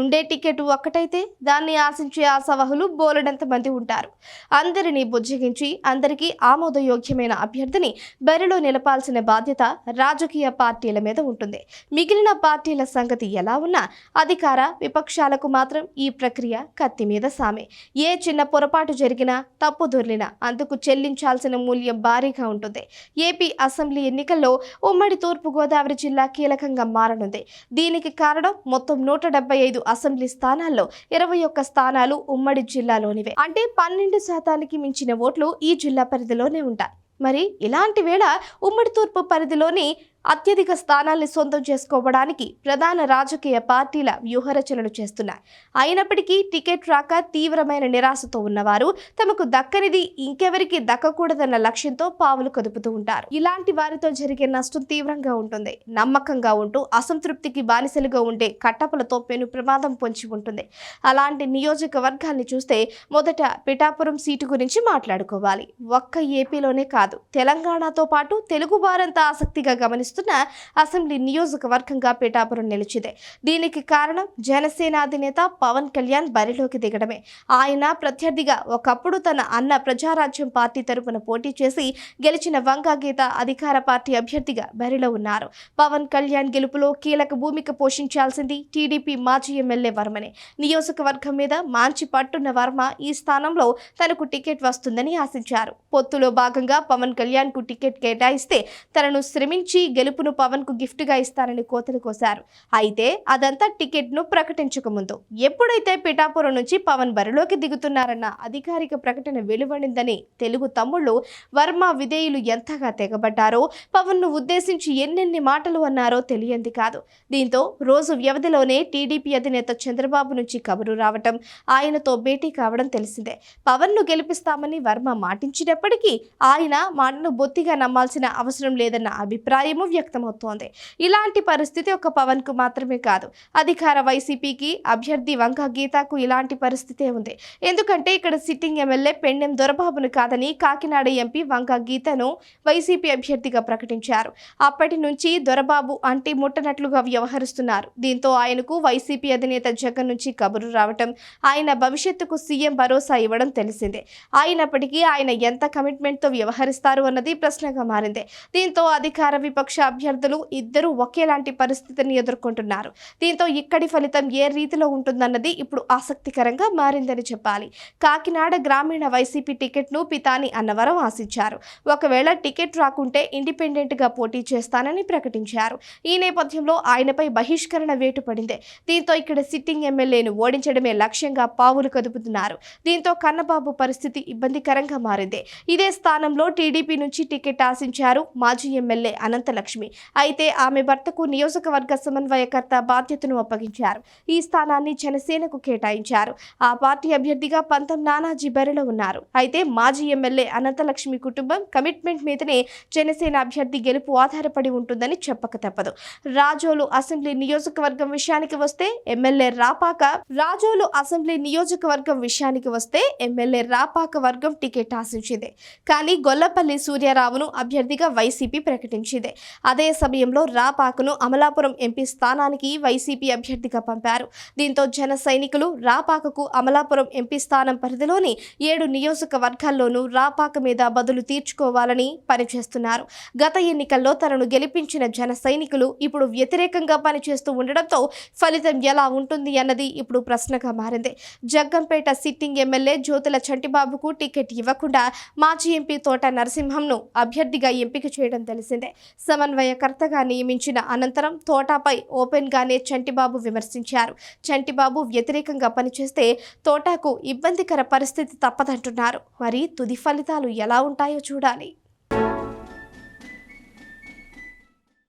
ఉండే టికెట్ ఒక్కటైతే దాన్ని ఆశించే ఆశావహులు బోలెడంత మంది ఉంటారు. అందరినీ బుజ్జగించి అందరికీ ఆమోదయోగ్యమైన అభ్యర్థిని బరిలో నిలపాల్సిన బాధ్యత రాజకీయ పార్టీల మీద ఉంటుంది. మిగిలిన పార్టీల సంగతి ఎలా ఉన్నా అధికార విపక్షాలకు మాత్రం ఈ ప్రక్రియ కత్తి మీద సామే. ఏ చిన్న పొరపాటు జరిగినా తప్పు దొర్లినా అందుకు చెల్లించాల్సిన మూల్యం భారీగా ఉంటుంది. ఏపీ అసెంబ్లీ ఎన్నికల్లో ఉమ్మడి తూర్పుగోదావరి జిల్లా కీలకంగా మారనుంది. దీనికి కారణం మొత్తం నూట డెబ్బై ఐదు అసెంబ్లీ స్థానాల్లో ఇరవై ఒక్క స్థానాలు ఉమ్మడి జిల్లాలోనివే. అంటే పన్నెండు శాతానికి మించిన ఓట్లు ఈ జిల్లా పరిధిలోనే ఉంటాయి. మరి ఇలాంటి వేళ ఉమ్మడి తూర్పు పరిధిలోని అత్యధిక స్థానాల్ని సొంతం చేసుకోవడానికి ప్రధాన రాజకీయ పార్టీల వ్యూహరచనలు చేస్తున్నాయి. అయినప్పటికీ టికెట్ రాక తీవ్రమైన నిరాశతో ఉన్నవారు తమకు దక్కనిది ఇంకెవరికి దక్కకూడదన్న లక్ష్యంతో పావులు కదుపుతూ ఉంటారు. ఇలాంటి వారితో జరిగే నష్టం తీవ్రంగా ఉంటుంది. నమ్మకంగా ఉంటూ అసంతృప్తికి బానిసలుగా ఉండే కట్టపలతో పెను ప్రమాదం పొంచి ఉంటుంది. అలాంటి నియోజకవర్గాల్ని చూస్తే మొదట పిఠాపురం సీటు గురించి మాట్లాడుకోవాలి. ఒక్క ఏపీలోనే కాదు తెలంగాణతో పాటు తెలుగు వారంతా ఆసక్తిగా గమనిస్తున్న అసెంబ్లీ నియోజకవర్గంగా పిఠాపురం నిలిచింది. దీనికి కారణం జనసేన అధినేత పవన్ కళ్యాణ్ బరిలోకి దిగడమే. ఆయన ప్రత్యర్థిగా ఒకప్పుడు తన అన్న ప్రజారాజ్యం పార్టీ తరపున పోటీ చేసి గెలిచిన వంగా గీత అధికార పార్టీ అభ్యర్థిగా బరిలో ఉన్నారు. పవన్ కళ్యాణ్ గెలుపులో కీలక భూమిక పోషించాల్సింది టీడీపీ మాజీ ఎమ్మెల్యే వర్మనే. నియోజకవర్గం మీద మాంచి పట్టున్న వర్మ ఈ స్థానంలో తనకు టికెట్ వస్తుందని ఆశించారు. పొత్తులో భాగంగా పవన్ కళ్యాణ్కు టికెట్ కేటాయిస్తే తనను శ్రమించి గెలుపును పవన్కు గిఫ్ట్గా ఇస్తారని కోతలు కోశారు. అయితే అదంతా టికెట్ను ప్రకటించక ముందు ఎప్పుడైతే పిఠాపురం నుంచి పవన్ బరిలోకి దిగుతున్నారన్న అధికారిక ప్రకటన వెలువడిందని తెలుగు తమ్ముళ్ళు వర్మ విధేయులు ఎంతగా తెగబడ్డారో పవన్ను ఉద్దేశించి ఎన్నెన్ని మాటలు అన్నారో తెలియంది కాదు. దీంతో రోజు వ్యవధిలోనే టీడీపీ అధినేత చంద్రబాబు నుంచి కబురు రావటం ఆయనతో భేటీ కావడం తెలిసిందే. పవన్ను గెలిపిస్తామని వర్మ మాటించినప్పటికీ ఆయన మాటను బొత్తిగా నమ్మాల్సిన అవసరం లేదన్న అభిప్రాయము వ్యక్తమవుతోంది ఇలాంటి పరిస్థితి ఒక పవన్కు మాత్రమే కాదు. అధికార వైసీపీకి అభ్యర్థి వంక గీతకు ఇలాంటి పరిస్థితే ఉంది. ఎందుకంటే ఇక్కడ సిట్టింగ్ ఎమ్మెల్యే పెండెం దొరబాబును కాదని కాకినాడ ఎంపీ వంక గీతను వైసీపీ అభ్యర్థిగా ప్రకటించారు. అప్పటి నుంచి దొరబాబు అంటే ముట్టనట్లుగా వ్యవహరిస్తున్నారు. దీంతో ఆయనకు వైసీపీ అధినేత జగన్ నుంచి కబురు రావటం ఆయన భవిష్యత్తుకు సీఎం భరోసా ఇవ్వడం తెలిసిందే. అయినప్పటికీ ఆయన ఎంత కమిట్మెంట్తో వ్యవహరిస్తారు అన్నది ప్రశ్నగా మారింది. దీంతో అధికార విపక్ష అభ్యర్థులు ఇద్దరూ ఒకేలాంటి పరిస్థితిని ఎదుర్కొంటున్నారు. దీంతో ఇక్కడి ఫలితం ఏ రీతిలో ఉంటుందన్నది ఇప్పుడు ఆసక్తికరంగా మారిందని చెప్పాలి. కాకినాడ గ్రామీణ వైసీపీ టికెట్ను పితాని అన్నవరం ఆశించారు. ఒకవేళ టికెట్ రాకుంటే ఇండిపెండెంట్గా పోటీ చేస్తానని ప్రకటించారు. ఈ నేపథ్యంలో ఆయనపై బహిష్కరణ వేటు పడింది. దీంతో ఇక్కడ సిట్టింగ్ ఎమ్మెల్యేను ఓడించడమే లక్ష్యంగా పావులు కదుపుతున్నారు. దీంతో కన్నబాబు పరిస్థితి ఇబ్బందికరంగా మారింది. ఇదే స్థానంలో టీడీపీ నుంచి టికెట్ ఆశించారు మాజీ ఎమ్మెల్యే లక్ష్మి. అయితే ఆమె భర్తకు నియోజకవర్గ సమన్వయకర్త బాధ్యతను అప్పగించారు. ఈ స్థానాన్ని జనసేనకు కేటాయించారు. ఆ పార్టీ అభ్యర్థిగా పంతం నానాజీ బరిలో ఉన్నారు. అయితే మాజీ ఎమ్మెల్యే అనంతలక్ష్మి కుటుంబం కమిట్మెంట్ మీదనే జనసేన అభ్యర్థి గెలుపు ఆధారపడి ఉంటుందని చెప్పక తప్పదు. రాజోలు అసెంబ్లీ నియోజకవర్గం విషయానికి వస్తే ఎమ్మెల్యే రాపాక రాజోలు అసెంబ్లీ నియోజకవర్గం విషయానికి వస్తే ఎమ్మెల్యే రాపాక వర్గం టికెట్ ఆశించింది. కానీ గొల్లపల్లి సూర్యారావును అభ్యర్థిగా వైసీపీ ప్రకటించింది. అదే సమయంలో రాపాకను అమలాపురం ఎంపీ స్థానానికి వైసీపీ అభ్యర్థిగా పంపారు. దీంతో జన సైనికులు రాపాకకు అమలాపురం ఎంపీ స్థానం పరిధిలోని ఏడు నియోజకవర్గాల్లోనూ రాపాక మీద బదులు తీర్చుకోవాలని పనిచేస్తున్నారు. గత ఎన్నికల్లో తనను గెలిపించిన జన సైనికులు ఇప్పుడు వ్యతిరేకంగా పనిచేస్తూ ఉండడంతో ఫలితం ఎలా ఉంటుంది అన్నది ఇప్పుడు ప్రశ్నగా మారింది. జగ్గంపేట సిట్టింగ్ ఎమ్మెల్యే జ్యోతుల చంటిబాబుకు టికెట్ ఇవ్వకుండా మాజీ ఎంపీ తోట నరసింహంను అభ్యర్థిగా ఎంపిక చేయడం తెలిసిందే. సమన్వయకర్తగా నియమించిన అనంతరం తోటాపై ఓపెన్గానే చంటిబాబు విమర్శించారు. చంటిబాబు వ్యతిరేకంగా పనిచేస్తే తోటాకు ఇబ్బందికర పరిస్థితి తప్పదంటున్నారు. మరి తుది ఫలితాలు ఎలా ఉంటాయో చూడాలి.